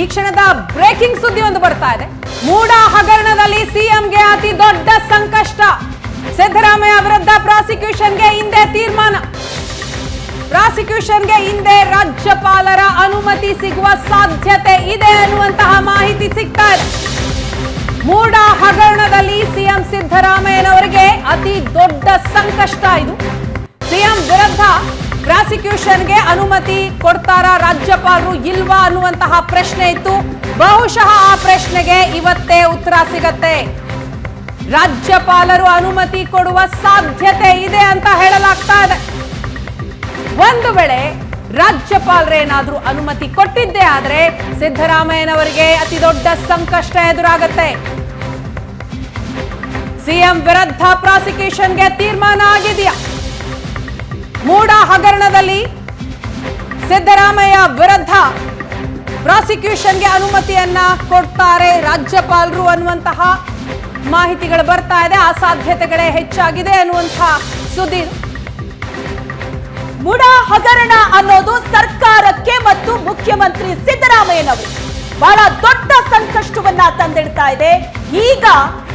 ಈ ಕ್ಷಣದ ಬ್ರೇಕಿಂಗ್ ಸುದ್ದಿ ಒಂದು ಬರ್ತಾ ಇದೆ. ಮೂಡ ಹಗರಣದಲ್ಲಿ ಸಿಎಂಗೆ ಅತಿ ದೊಡ್ಡ ಸಂಕಷ್ಟ. ಸಿದ್ದರಾಮಯ್ಯ ವಿರುದ್ಧ ಪ್ರಾಸಿಕ್ಯೂಷನ್ಗೆ ಹಿಂದೆ ತೀರ್ಮಾನ. ಪ್ರಾಸಿಕ್ಯೂಷನ್ಗೆ ಹಿಂದೆ ರಾಜ್ಯಪಾಲರ ಅನುಮತಿ ಸಿಗುವ ಸಾಧ್ಯತೆ ಇದೆ ಅನ್ನುವಂತಹ ಮಾಹಿತಿ ಸಿಗ್ತಾ ಇದೆ. ಮೂಡ ಹಗರಣದಲ್ಲಿ ಸಿಎಂ ಸಿದ್ದರಾಮಯ್ಯನವರಿಗೆ ಅತಿ ದೊಡ್ಡ ಸಂಕಷ್ಟ ಇದು. ಸಿಎಂ ವಿರುದ್ಧ ಪ್ರಾಸಿಕ್ಯೂಷನ್ಗೆ ಅನುಮತಿ ಕೊಡ್ತಾರಾ ರಾಜ್ಯಪಾಲರು ಇಲ್ವಾ ಅನ್ನುವಂತಹ ಪ್ರಶ್ನೆ ಇತ್ತು. ಬಹುಶಃ ಆ ಪ್ರಶ್ನೆಗೆ ಇವತ್ತೇ ಉತ್ತರ ಸಿಗತ್ತೆ. ರಾಜ್ಯಪಾಲರು ಅನುಮತಿ ಕೊಡುವ ಸಾಧ್ಯತೆ ಇದೆ ಅಂತ ಹೇಳಲಾಗ್ತಾ ಇದೆ. ಒಂದು ವೇಳೆ ರಾಜ್ಯಪಾಲರೇನಾದ್ರೂ ಅನುಮತಿ ಕೊಟ್ಟಿದ್ದೇ ಆದರೆ ಸಿದ್ದರಾಮಯ್ಯನವರಿಗೆ ಅತಿ ದೊಡ್ಡ ಸಂಕಷ್ಟ ಎದುರಾಗತ್ತೆ. ಸಿಎಂ ವಿರುದ್ಧ ಪ್ರಾಸಿಕ್ಯೂಷನ್ಗೆ ತೀರ್ಮಾನ ಆಗಿದೆಯಾ? ಮೂಡ ಹಗರಣದಲ್ಲಿ ಸಿದ್ದರಾಮಯ್ಯ ವಿರುದ್ಧ ಪ್ರಾಸಿಕ್ಯೂಷನ್ಗೆ ಅನುಮತಿಯನ್ನ ಕೊಡ್ತಾರೆ ರಾಜ್ಯಪಾಲರು ಅನ್ನುವಂತಹ ಮಾಹಿತಿಗಳು ಬರ್ತಾ ಇದೆ. ಆ ಹೆಚ್ಚಾಗಿದೆ ಅನ್ನುವಂತಹ ಸುದ್ದಿ. ಮೂಡ ಮುಡ ಹಗರಣ ಅನ್ನೋದು ಸರ್ಕಾರಕ್ಕೆ ಮತ್ತು ಮುಖ್ಯಮಂತ್ರಿ ಸಿದ್ದರಾಮಯ್ಯನವರು ಬಹಳ ದೊಡ್ಡ ಸಂಕಷ್ಟವನ್ನ ತಂದಿಡ್ತಾ ಇದೆ. ಈಗ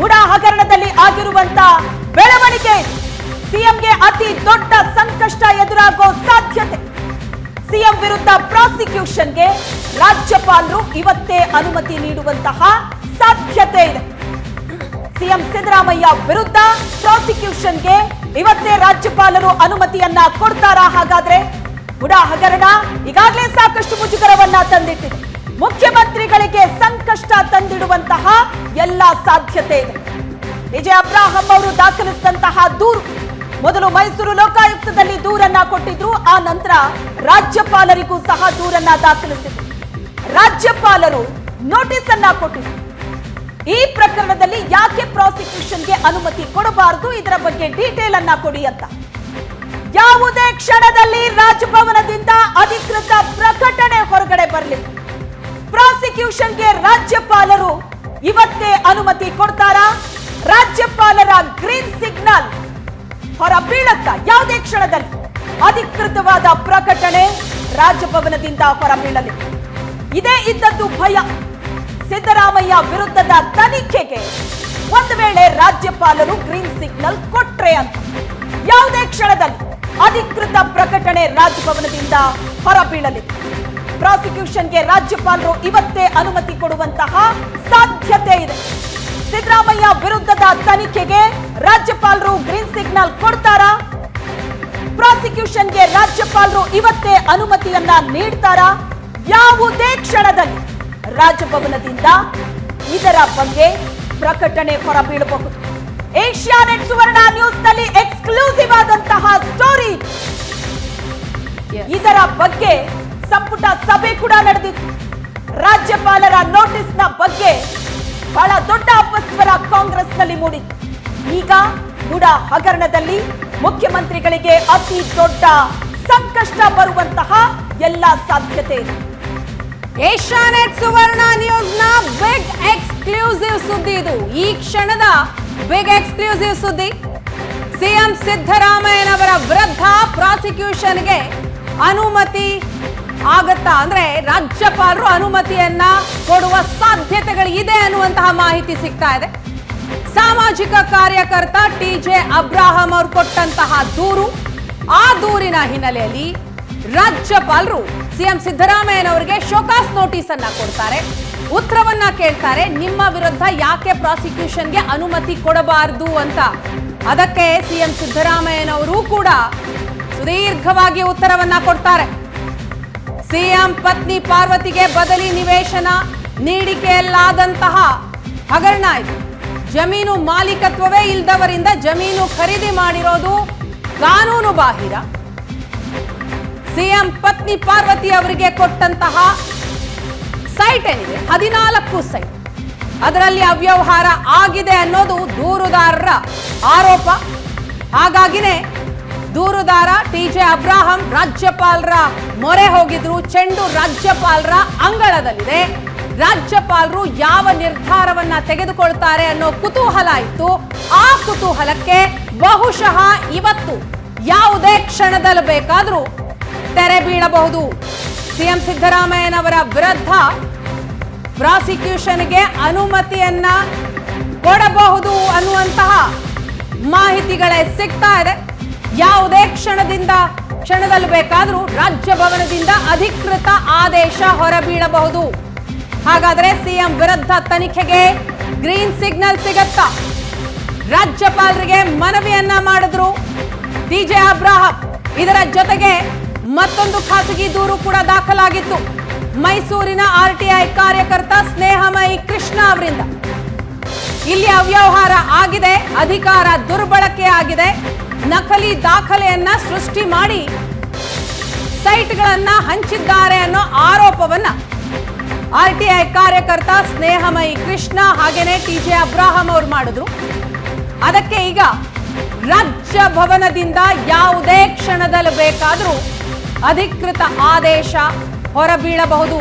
ಮುಡ ಹಗರಣದಲ್ಲಿ ಆಗಿರುವಂತ ಬೆಳವಣಿಗೆ ಸಿಎಂಗೆ ಅತಿ ದೊಡ್ಡ ಸಂಕಷ್ಟ ಎದುರಾಗೋ ಸಾಧ್ಯತೆ. ಸಿಎಂ ವಿರುದ್ಧ ಪ್ರಾಸಿಕ್ಯೂಷನ್ಗೆ ರಾಜ್ಯಪಾಲರು ಇವತ್ತೇ ಅನುಮತಿ ನೀಡುವಂತಹ ಸಾಧ್ಯತೆ ಇದೆ. ಸಿಎಂ ಸಿದ್ದರಾಮಯ್ಯ ವಿರುದ್ಧ ಪ್ರಾಸಿಕ್ಯೂಷನ್ಗೆ ಇವತ್ತೇ ರಾಜ್ಯಪಾಲರು ಅನುಮತಿಯನ್ನ ಕೊಡ್ತಾರಾ ಹಾಗಾದ್ರೆ? ಬುಡಾ ಹಗರಣ ಈಗಾಗಲೇ ಸಾಕಷ್ಟು ಮುಜುಗರವನ್ನ ತಂದಿಟ್ಟಿದೆ. ಮುಖ್ಯಮಂತ್ರಿಗಳಿಗೆ ಸಂಕಷ್ಟ ತಂದಿಡುವಂತಹ ಎಲ್ಲ ಸಾಧ್ಯತೆ ಇದೆ. ವಿಜಯ ಅಬ್ರಾಹಂ ಅವರು ದಾಖಲಿಸಿದಂತಹ ದೂರು ಮೊದಲು ಮೈಸೂರು ಲೋಕಾಯುಕ್ತದಲ್ಲಿ ದೂರನ್ನ ಕೊಟ್ಟಿದ್ರು, ಆ ನಂತರ ರಾಜ್ಯಪಾಲರಿಗೂ ಸಹ ದೂರನ್ನ ದಾಖಲಿಸಿದ್ರು. ರಾಜ್ಯಪಾಲರು ನೋಟಿಸ್ ಅನ್ನ ಕೊಟ್ಟಿದ್ರು. ಈ ಪ್ರಕರಣದಲ್ಲಿ ಯಾಕೆ ಪ್ರಾಸಿಕ್ಯೂಷನ್ಗೆ ಅನುಮತಿ ಕೊಡಬಾರದು? ಇದರ ಬಗ್ಗೆ ಡೀಟೇಲ್ ಅನ್ನ ಕೊಡಿ ಅಂತ. ಯಾವುದೇ ಕ್ಷಣದಲ್ಲಿ ರಾಜಭವನದಿಂದ ಅಧಿಕೃತ ಪ್ರಕಟಣೆ ಹೊರಗಡೆ ಬರಲಿ ಪ್ರಾಸಿಕ್ಯೂಷನ್ಗೆ ರಾಜ್ಯಪಾಲರು ಇವತ್ತೇ ಅನುಮತಿ ಕೊಡ್ತಾರಾ? ರಾಜ್ಯಪಾಲರ ಗ್ರೀನ್ ಸಿಗ್ನಲ್ ಹೊರ ಬೀಳತ್ತ ಯಾವುದೇ ಕ್ಷಣದಲ್ಲಿ. ಅಧಿಕೃತವಾದ ಪ್ರಕಟಣೆ ರಾಜಭವನದಿಂದ ಹೊರಬೀಳಲಿದೆ ಇದೇ ಇದ್ದದ್ದು ಭಯ. ಸಿದ್ದರಾಮಯ್ಯ ವಿರುದ್ಧದ ತನಿಖೆಗೆ ಒಂದು ವೇಳೆ ರಾಜ್ಯಪಾಲರು ಗ್ರೀನ್ ಸಿಗ್ನಲ್ ಕೊಟ್ರೆ ಅಂತ. ಯಾವುದೇ ಕ್ಷಣದಲ್ಲಿ ಅಧಿಕೃತ ಪ್ರಕಟಣೆ ರಾಜಭವನದಿಂದ ಹೊರಬೀಳಲಿದೆ ಪ್ರಾಸಿಕ್ಯೂಷನ್ಗೆ ರಾಜ್ಯಪಾಲರು ಇವತ್ತೇ ಅನುಮತಿ ಕೊಡುವಂತಹ ಸಾಧ್ಯತೆ ಇದೆ. ಸಿದ್ದರಾಮಯ್ಯ ವಿರುದ್ಧದ ತನಿಖೆಗೆ ರಾಜ್ಯಪಾಲರು ಗ್ರೀನ್ ಸಿಗ್ನಲ್ ಕೊಡ್ತಾರಾ? ಪ್ರಾಸಿಕ್ಯೂಷನ್ಗೆ ರಾಜ್ಯಪಾಲರು ಇವತ್ತೇ ಅನುಮತಿಯನ್ನ ನೀಡ್ತಾರಾ? ಯಾವುದೇ ಕ್ಷಣದಲ್ಲಿ ರಾಜಭವನದಿಂದ ಇದರ ಬಗ್ಗೆ ಪ್ರಕಟಣೆ ಹೊರಬೀಳಬಹುದು. ಏಷ್ಯಾನೆಟ್ ಸುವರ್ಣ ನ್ಯೂಸ್ನಲ್ಲಿ ಎಕ್ಸ್ಕ್ಲೂಸಿವ್ ಆದಂತಹ ಸ್ಟೋರಿ. ಇದರ ಬಗ್ಗೆ ಸಂಪುಟ ಸಭೆ ಕೂಡ ನಡೆದಿತ್ತು. ರಾಜ್ಯಪಾಲರ ನೋಟಿಸ್ನ ಬಗ್ಗೆ ಬಹಳ ದೊಡ್ಡ ಅಪಸ್ವರ ಕಾಂಗ್ರೆಸ್ನಲ್ಲಿ ಮೂಡಿತ್ತು. ಈಗ ಬುಡ ಹಗರಣದಲ್ಲಿ ಮುಖ್ಯಮಂತ್ರಿಗಳಿಗೆ ಅತಿ ದೊಡ್ಡ ಸಂಕಷ್ಟ ಬರುವಂತಹ ಎಲ್ಲ ಸಾಧ್ಯತೆ. ಇದೆ ಏಷ್ಯಾನೆಟ್ ಸುವರ್ಣ ನ್ಯೂಸ್ನ ಬಿಗ್ ಎಕ್ಸ್ಕ್ಲೂಸಿವ್ ಸುದ್ದಿ ಇದು. ಈ ಕ್ಷಣದ ಬಿಗ್ ಎಕ್ಸ್ಕ್ಲೂಸಿವ್ ಸುದ್ದಿ. ಸಿಎಂ ಸಿದ್ದರಾಮಯ್ಯನವರ ವಿರುದ್ಧ ಪ್ರಾಸಿಕ್ಯೂಷನ್ಗೆ ಅನುಮತಿ ಆಗತ್ತಾ? ಅಂದ್ರೆ ರಾಜ್ಯಪಾಲರು ಅನುಮತಿಯನ್ನ ಕೊಡುವ ಸಾಧ್ಯತೆಗಳು ಇದೆ ಅನ್ನುವಂತಹ ಮಾಹಿತಿ ಸಿಗ್ತಾ ಇದೆ. ಸಾಮಾಜಿಕ ಕಾರ್ಯಕರ್ತ ಟಿ ಜೆ ಅಬ್ರಾಹಂ ಅವರು ಕೊಟ್ಟಂತಹ ದೂರು, ಆ ದೂರಿನ ಹಿನ್ನೆಲೆಯಲ್ಲಿ ರಾಜ್ಯಪಾಲರು ಸಿಎಂ ಸಿದ್ದರಾಮಯ್ಯನವರಿಗೆ ಶೋಕಾಸ್ ನೋಟಿಸ್ ಅನ್ನ ಕೊಡ್ತಾರೆ. ಉತ್ತರವನ್ನ ಕೇಳ್ತಾರೆ, ನಿಮ್ಮ ವಿರುದ್ಧ ಯಾಕೆ ಪ್ರಾಸಿಕ್ಯೂಷನ್ಗೆ ಅನುಮತಿ ಕೊಡಬಾರದು ಅಂತ. ಅದಕ್ಕೆ ಸಿಎಂ ಸಿದ್ದರಾಮಯ್ಯನವರು ಕೂಡ ಸುದೀರ್ಘವಾಗಿ ಉತ್ತರವನ್ನ ಕೊಡ್ತಾರೆ. ಸಿಎಂ ಪತ್ನಿ ಪಾರ್ವತಿಗೆ ಬದಲಿ ನಿವೇಶನ, ನೀಡಿಕೆಯಲ್ಲಾದಂತಹ ಹಗರಣ ಇದು. ಜಮೀನು ಮಾಲೀಕತ್ವವೇ ಇಲ್ದವರಿಂದ ಜಮೀನು ಖರೀದಿ ಮಾಡಿರೋದು ಕಾನೂನು ಬಾಹಿರ. ಸಿಎಂ ಪತ್ನಿ ಪಾರ್ವತಿ ಅವರಿಗೆ ಕೊಟ್ಟಂತಹ ಸೈಟ್ ಏನಿದೆ? ಹದಿನಾಲ್ಕು ಸೈಟ್. ಅದರಲ್ಲಿ ಅವ್ಯವಹಾರ ಆಗಿದೆ ಅನ್ನೋದು ದೂರುದಾರರ ಆರೋಪ. ಹಾಗಾಗಿನೇ ದೂರುದಾರ ಟಿ ಜೆ ಅಬ್ರಾಹಂ ರಾಜ್ಯಪಾಲರ ಮೊರೆ ಹೋಗಿದ್ರು. ಚೆಂಡು ರಾಜ್ಯಪಾಲರ ಅಂಗಳದಲ್ಲಿದೆ. ರಾಜ್ಯಪಾಲರು ಯಾವ ನಿರ್ಧಾರವನ್ನ ತೆಗೆದುಕೊಳ್ತಾರೆ ಅನ್ನೋ ಕುತೂಹಲ ಇತ್ತು. ಆ ಕುತೂಹಲಕ್ಕೆ ಬಹುಶಃ ಇವತ್ತು ಯಾವುದೇ ಕ್ಷಣದಲ್ಲಿ ಬೇಕಾದರೂ ತೆರೆ ಬೀಳಬಹುದು. ಸಿಎಂ ಸಿದ್ದರಾಮಯ್ಯನವರ ವಿರುದ್ಧ ಪ್ರಾಸಿಕ್ಯೂಷನ್ಗೆ ಅನುಮತಿಯನ್ನ ಕೊಡಬಹುದು ಅನ್ನುವಂತಹ ಮಾಹಿತಿಗಳೇ ಸಿಗ್ತಾ ಇದೆ. ಯಾವುದೇ ಕ್ಷಣದಿಂದ, ಕ್ಷಣದಲ್ಲಿ ಬೇಕಾದರೂ ರಾಜ್ಯ ಭವನದಿಂದ ಅಧಿಕೃತ ಆದೇಶ ಹೊರಬೀಳಬಹುದು. ಹಾಗಾದ್ರೆ ಸಿಎಂ ವಿರುದ್ಧ ತನಿಖೆಗೆ ಗ್ರೀನ್ ಸಿಗ್ನಲ್ ಸಿಗತ್ತಾ? ರಾಜ್ಯಪಾಲರಿಗೆ ಮನವಿಯನ್ನ ಮಾಡಿದ್ರು ಡಿಜೆ ಅಬ್ರಾಹಂ. ಇದರ ಜೊತೆಗೆ ಮತ್ತೊಂದು ಖಾಸಗಿ ದೂರು ಕೂಡ ದಾಖಲಾಗಿತ್ತು. ಮೈಸೂರಿನ ಆರ್ಟಿಐ ಕಾರ್ಯಕರ್ತ ಸ್ನೇಹಮಯಿ ಕೃಷ್ಣ ಅವರಿಂದ. ಇಲ್ಲಿ ಅವ್ಯವಹಾರ ಆಗಿದೆ, ಅಧಿಕಾರ ದುರ್ಬಳಕೆ ಆಗಿದೆ. ನಕಲಿ ದಾಖಲೆಯನ್ನ ಸೃಷ್ಟಿ ಮಾಡಿ ಸೈಟ್ಗಳನ್ನ ಹಂಚಿದ್ದಾರೆ ಅನ್ನೋ ಆರೋಪವನ್ನ ಆರ್ಟಿಐ ಕಾರ್ಯಕರ್ತ ಸ್ನೇಹಮಯಿ ಕೃಷ್ಣ ಹಾಗೇನೆ ಟಿ ಜೆ ಅಬ್ರಾಹಂ ಅವರು ಮಾಡಿದ್ರು. ಅದಕ್ಕೆ ಈಗ ರಾಜ್ಯ ಭವನದಿಂದ ಯಾವುದೇ ಕ್ಷಣದಲ್ಲಿ ಬೇಕಾದರೂ ಅಧಿಕೃತ ಆದೇಶ ಹೊರಬೀಳಬಹುದು.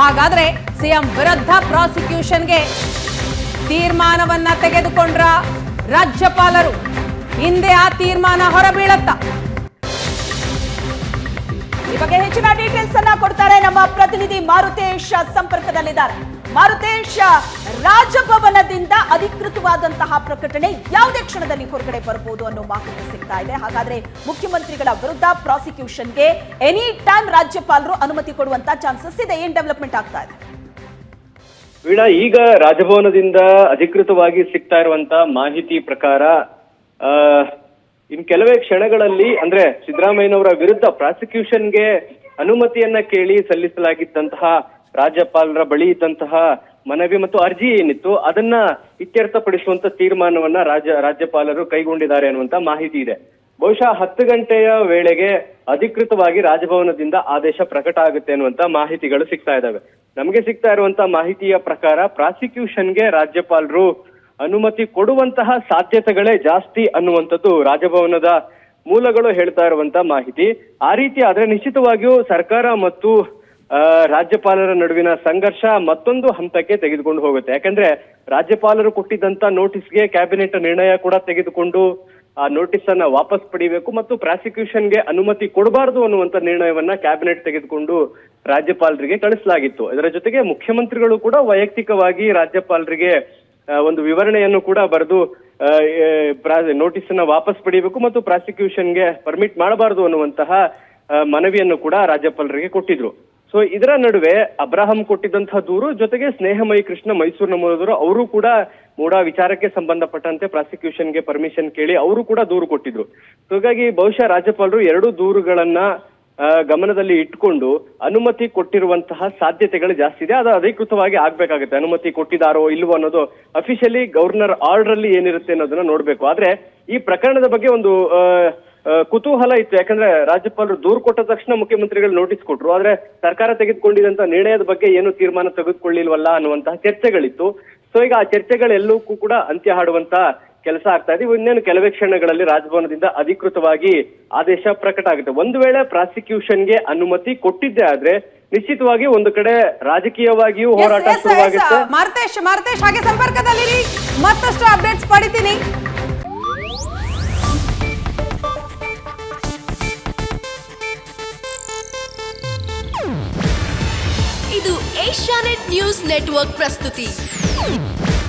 ಹಾಗಾದ್ರೆ ಸಿಎಂ ವಿರುದ್ಧ ಪ್ರಾಸಿಕ್ಯೂಷನ್ಗೆ ತೀರ್ಮಾನವನ್ನ ತೆಗೆದುಕೊಂಡ್ರ ರಾಜ್ಯಪಾಲರು ಹಿಂದೆ ಆ ತೀರ್ಮಾನ ಹೊರಬೀಳತ್ತಾ? ಈ ಬಗ್ಗೆ ಹೆಚ್ಚಿನ ಡೀಟೇಲ್ಸ್ ಅನ್ನ ಕೊಡ್ತಾರೆ ನಮ್ಮ ಪ್ರತಿನಿಧಿ ಮಾರುತೇಶ ಸಂಪರ್ಕದಲ್ಲಿದ್ದಾರೆ. ಮಾರುತೇಶ, ರಾಜಭವನದಿಂದ ಅಧಿಕೃತವಾದಂತಹ ಪ್ರಕಟಣೆ ಯಾವುದೇ ಕ್ಷಣದಲ್ಲಿ ಹೊರಗಡೆ ಬರಬಹುದು ಅನ್ನೋ ಮಾಹಿತಿ ಸಿಗ್ತಾ ಇದೆ. ಹಾಗಾದ್ರೆ ಮುಖ್ಯಮಂತ್ರಿಗಳ ವಿರುದ್ಧ ಪ್ರಾಸಿಕ್ಯೂಷನ್ಗೆ ಎನಿ ಟೈಮ್ ರಾಜ್ಯಪಾಲರು ಅನುಮತಿ ಕೊಡುವಂತ ಚಾನ್ಸಸ್ ಇದೆ. ಏನ್ ಡೆವಲಪ್ಮೆಂಟ್ ಆಗ್ತಾ ಇದೆ? ವೀಣಾ, ಈಗ ರಾಜಭವನದಿಂದ ಅಧಿಕೃತವಾಗಿ ಸಿಗ್ತಾ ಇರುವಂತಹ ಮಾಹಿತಿ ಪ್ರಕಾರ ಇನ್ ಕೆಲವೇ ಕ್ಷಣಗಳಲ್ಲಿ, ಅಂದ್ರೆ ಸಿದ್ದರಾಮಯ್ಯನವರ ವಿರುದ್ಧ ಪ್ರಾಸಿಕ್ಯೂಷನ್ಗೆ ಅನುಮತಿಯನ್ನ ಕೇಳಿ ಸಲ್ಲಿಸಲಾಗಿದ್ದಂತಹ ರಾಜ್ಯಪಾಲರ ಬಳಿ ಇದ್ದಂತಹ ಮನವಿ ಮತ್ತು ಅರ್ಜಿ ಏನಿತ್ತು, ಅದನ್ನ ಇತ್ಯರ್ಥಪಡಿಸುವಂತ ತೀರ್ಮಾನವನ್ನ ರಾಜ್ಯ, ರಾಜ್ಯಪಾಲರು ಕೈಗೊಂಡಿದ್ದಾರೆ ಅನ್ನುವಂತ ಮಾಹಿತಿ ಇದೆ. ಬಹುಶಃ ಹತ್ತು ಗಂಟೆಯ ವೇಳೆಗೆ ಅಧಿಕೃತವಾಗಿ ರಾಜಭವನದಿಂದ ಆದೇಶ ಪ್ರಕಟ ಆಗುತ್ತೆ ಅನ್ನುವಂತ ಮಾಹಿತಿಗಳು ಸಿಗ್ತಾ ಇದ್ದಾವೆ. ನಮಗೆ ಸಿಗ್ತಾ ಇರುವಂತ ಮಾಹಿತಿಯ ಪ್ರಕಾರ ಪ್ರಾಸಿಕ್ಯೂಷನ್ಗೆ ರಾಜ್ಯಪಾಲರು ಅನುಮತಿ ಕೊಡುವಂತಹ ಸಾಧ್ಯತೆಗಳೇ ಜಾಸ್ತಿ ಅನ್ನುವಂಥದ್ದು ರಾಜಭವನದ ಮೂಲಗಳು ಹೇಳ್ತಾ ಇರುವಂತಹ ಮಾಹಿತಿ. ಆ ರೀತಿ ಆದ್ರೆ ನಿಶ್ಚಿತವಾಗಿಯೂ ಸರ್ಕಾರ ಮತ್ತು ರಾಜ್ಯಪಾಲರ ನಡುವಿನ ಸಂಘರ್ಷ ಮತ್ತೊಂದು ಹಂತಕ್ಕೆ ತೆಗೆದುಕೊಂಡು ಹೋಗುತ್ತೆ. ಯಾಕಂದ್ರೆ ರಾಜ್ಯಪಾಲರು ಕೊಟ್ಟಿದ್ದಂತ ನೋಟಿಸ್ಗೆ ಕ್ಯಾಬಿನೆಟ್ ನಿರ್ಣಯ ಕೂಡ ತೆಗೆದುಕೊಂಡು ಆ ನೋಟಿಸ್ ಅನ್ನ ವಾಪಸ್ ಪಡಿಬೇಕು ಮತ್ತು ಪ್ರಾಸಿಕ್ಯೂಷನ್ಗೆ ಅನುಮತಿ ಕೊಡಬಾರದು ಅನ್ನುವಂತ ನಿರ್ಣಯವನ್ನ ಕ್ಯಾಬಿನೆಟ್ ತೆಗೆದುಕೊಂಡು ರಾಜ್ಯಪಾಲರಿಗೆ ಕಳಿಸಲಾಗಿತ್ತು. ಇದರ ಜೊತೆಗೆ ಮುಖ್ಯಮಂತ್ರಿಗಳು ಕೂಡ ವೈಯಕ್ತಿಕವಾಗಿ ರಾಜ್ಯಪಾಲರಿಗೆ ಒಂದು ವಿವರಣೆಯನ್ನು ಕೂಡ ಬರೆದು ನೋಟಿಸ್ ಅನ್ನ ವಾಪಸ್ ಪಡಿಬೇಕು ಮತ್ತು ಪ್ರಾಸಿಕ್ಯೂಷನ್ಗೆ ಪರ್ಮಿಟ್ ಮಾಡಬಾರದು ಅನ್ನುವಂತಹ ಮನವಿಯನ್ನು ಕೂಡ ರಾಜ್ಯಪಾಲರಿಗೆ ಕೊಟ್ಟಿದ್ರು. ಸೊ, ಇದರ ನಡುವೆ ಅಬ್ರಾಹಂ ಕೊಟ್ಟಿದ್ದಂತಹ ದೂರು ಜೊತೆಗೆ ಸ್ನೇಹಮಯಿ ಕೃಷ್ಣ ಮೈಸೂರಿನ ಮೂಲದವರು ಅವರು ಕೂಡ ಮೂಡ ವಿಚಾರಕ್ಕೆ ಸಂಬಂಧಪಟ್ಟಂತೆ ಪ್ರಾಸಿಕ್ಯೂಷನ್ಗೆ ಪರ್ಮಿಷನ್ ಕೇಳಿ ಅವರು ಕೂಡ ದೂರು ಕೊಟ್ಟಿದ್ರು. ಹಾಗಾಗಿ ಬಹುಶಃ ರಾಜ್ಯಪಾಲರು ಎರಡು ದೂರುಗಳನ್ನ ಗಮನದಲ್ಲಿ ಇಟ್ಕೊಂಡು ಅನುಮತಿ ಕೊಟ್ಟಿರುವಂತಹ ಸಾಧ್ಯತೆಗಳು ಜಾಸ್ತಿ ಇದೆ. ಅದು ಅಧಿಕೃತವಾಗಿ ಆಗ್ಬೇಕಾಗುತ್ತೆ. ಅನುಮತಿ ಕೊಟ್ಟಿದಾರೋ ಇಲ್ಲವೋ ಅನ್ನೋದು ಅಫಿಷಿಯಲಿ ಗವರ್ನರ್ ಆರ್ಡರ್ ಅಲ್ಲಿ ಏನಿರುತ್ತೆ ಅನ್ನೋದನ್ನ ನೋಡ್ಬೇಕು. ಆದ್ರೆ ಈ ಪ್ರಕರಣದ ಬಗ್ಗೆ ಒಂದು ಕುತೂಹಲ ಇತ್ತು. ಯಾಕಂದ್ರೆ ರಾಜ್ಯಪಾಲರು ದೂರು ಕೊಟ್ಟ ತಕ್ಷಣ ಮುಖ್ಯಮಂತ್ರಿಗಳು ನೋಟಿಸ್ ಕೊಟ್ರು. ಆದ್ರೆ ಸರ್ಕಾರ ತೆಗೆದುಕೊಂಡಿದಂತ ನಿರ್ಣಯದ ಬಗ್ಗೆ ಏನು ತೀರ್ಮಾನ ತೆಗೆದುಕೊಳ್ಳಿಲ್ವಲ್ಲ ಅನ್ನುವಂತಹ ಚರ್ಚೆಗಳಿತ್ತು. ಸೊ ಈಗ ಆ ಚರ್ಚೆಗಳೆಲ್ಲಕ್ಕೂ ಕೂಡ ಅಂತ್ಯ ಹಾಡುವಂತ ಕೆಲಸ ಆಗ್ತಾ ಇದೆ. ಇವು ಇನ್ನೇನು ಕೆಲವೇ ಕ್ಷಣಗಳಲ್ಲಿ ರಾಜಭವನದಿಂದ ಅಧಿಕೃತವಾಗಿ ಆದೇಶ ಪ್ರಕಟ ಆಗುತ್ತೆ. ಒಂದು ವೇಳೆ ಪ್ರಾಸಿಕ್ಯೂಷನ್ಗೆ ಅನುಮತಿ ಕೊಟ್ಟಿದ್ದೆ ಆದ್ರೆ ನಿಶ್ಚಿತವಾಗಿ ಒಂದು ಕಡೆ ರಾಜಕೀಯವಾಗಿಯೂ ಹೋರಾಟ ಶುರುವಾಗುತ್ತೆ. ಮಾರ್ತೇಶ್ ಮಾರ್ತೇಶ್ ಹಾಗೆ ಸಂಪರ್ಕದಲ್ಲಿ ಮತ್ತಷ್ಟು ಅಪ್ಡೇಟ್ಸ್ ಪಡಿತೀನಿ. ಇದು ಏಷ್ಯಾನೆಟ್ ನ್ಯೂಸ್ ನೆಟ್ವರ್ಕ್ ಪ್ರಸ್ತುತಿ.